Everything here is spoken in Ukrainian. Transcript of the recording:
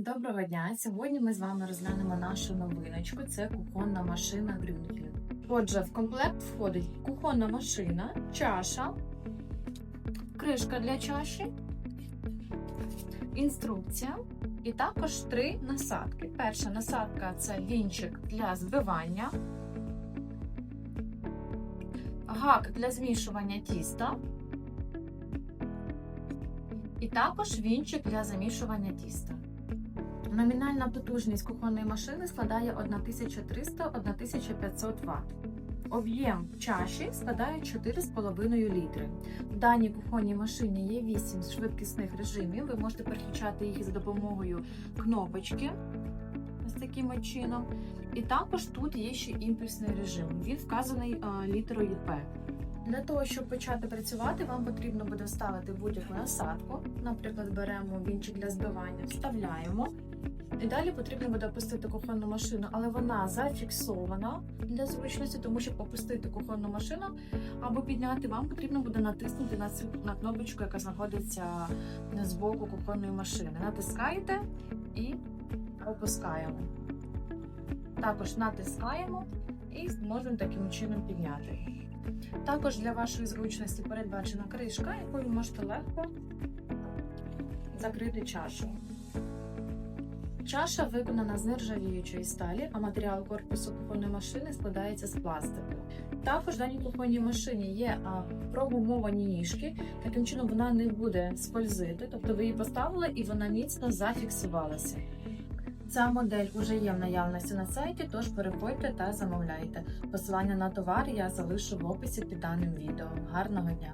Доброго дня! Сьогодні ми з вами розглянемо нашу новиночку. Це кухонна машина Грюнфельд. Отже, в комплект входить кухонна машина, чаша, кришка для чаші, інструкція і також три насадки. Перша насадка це вінчик для збивання, гак для змішування тіста. І також вінчик для замішування тіста. Номінальна потужність кухонної машини складає 1300-1500 Вт. Об'єм чаші складає 4,5 літри. В даній кухонній машині є 8 швидкісних режимів. Ви можете переключати їх за допомогою кнопочки ось таким чином. І також тут є ще імпульсний режим. Він вказаний е, літерою П. Для того, щоб почати працювати, вам потрібно буде вставити будь-яку насадку. Наприклад, беремо вінчик для збивання, вставляємо. І далі потрібно буде опустити кухонну машину, але вона зафіксована для зручності, тому щоб опустити кухонну машину або підняти, вам потрібно буде натиснути на цю на кнопочку, яка знаходиться з боку кухонної машини. Натискаєте і опускаємо. Також натискаємо і зможемо таким чином підняти. Також для вашої зручності передбачена кришка, якою ви можете легко закрити чашу. Чаша виконана з нержавіючої сталі, а матеріал корпусу кухонної машини складається з пластику. Також в даній кухонній машині є прогумовані ніжки, таким чином вона не буде скользити, тобто ви її поставили і вона міцно зафіксувалася. Ця модель вже є в наявності на сайті, тож переходьте та замовляйте. Посилання на товар я залишу в описі під даним відео. Гарного дня!